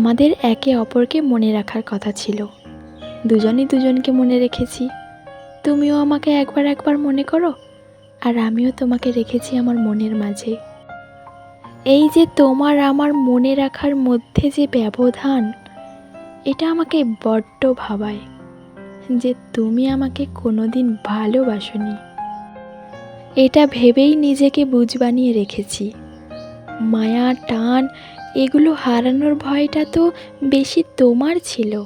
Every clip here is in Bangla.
আমাদের একে অপরকে মনে রাখার কথা ছিল। দুজনই দুজনকে মনে রেখেছি। তুমিও আমাকে একবার একবার মনে করো, আর আমিও তোমাকে রেখেছি আমার মনের মাঝে। এই যে তোমার আমার মনে রাখার মধ্যে যে ব্যবধান, এটা আমাকে বড্ড ভাবায় যে তুমি আমাকে কোনোদিন ভালোবাসনি। এটা ভেবেই নিজেকে বুঝ বানিয়ে রেখেছি। মায়া, টান, এগুলো হারানোর ভয়টা তো বেশি তোমার ছিল।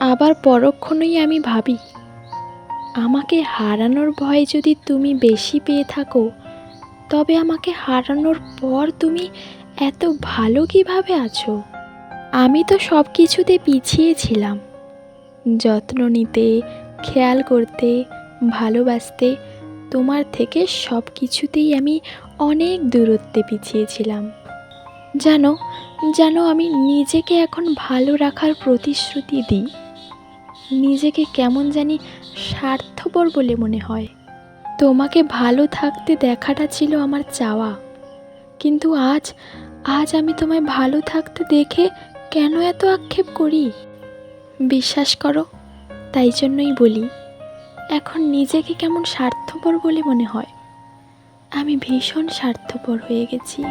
আবার পরক্ষণেই আমি ভাবি, আমাকে হারানোর ভয় যদি তুমি বেশি পেয়ে থাকো, তবে আমাকে হারানোর পর তুমি এত ভালো কীভাবে আছো? আমি তো সব কিছুতে পিছিয়েছিলাম যত্ন নিতে, খেয়াল করতে, ভালোবাসতে তোমার থেকে সব কিছুতেই আমি অনেক দূরত্বে পিছিয়েছিলাম। জানো জানো আমি নিজেকে এখন ভালো রাখার প্রতিশ্রুতি দিই। নিজেকে কেমন জানি স্বার্থপর বলে মনে হয়। তোমাকে ভালো থাকতে দেখাটা ছিল আমার চাওয়া। কিন্তু আজ আজ আমি তোমায় ভালো থাকতে দেখে কেন এত আক্ষেপ করি? বিশ্বাস করো, তাই জন্যই বলি। এখন নিজেকে কেমন স্বার্থপর বলে মনে হয়? আমি ভীষণ স্বার্থপর হয়ে গেছি।